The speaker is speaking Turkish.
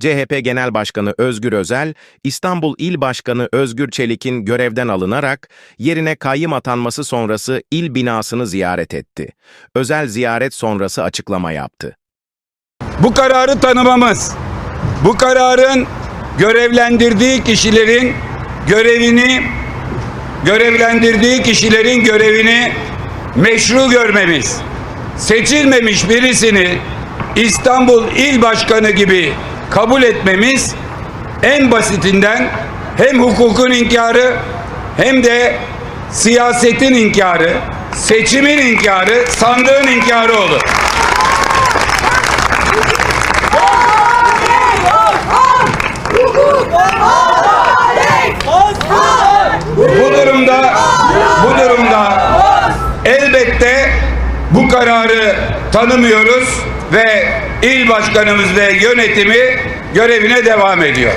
CHP Genel Başkanı Özgür Özel, İstanbul İl Başkanı Özgür Çelik'in görevden alınarak yerine kayyım atanması sonrası il binasını ziyaret etti. Özel ziyaret sonrası açıklama yaptı. Bu kararı tanımamız, bu kararın görevlendirdiği kişilerin görevini, görevlendirdiği kişilerin görevini meşru görmemiz, seçilmemiş birisini İstanbul İl Başkanı gibi kabul etmemiz en basitinden hem hukukun inkarı hem de siyasetin inkarı, seçimin inkarı, sandığın inkarı olur. Bu durumda bu durumda elbette bu kararı tanımıyoruz ve il başkanımız ve yönetimi görevine devam ediyor.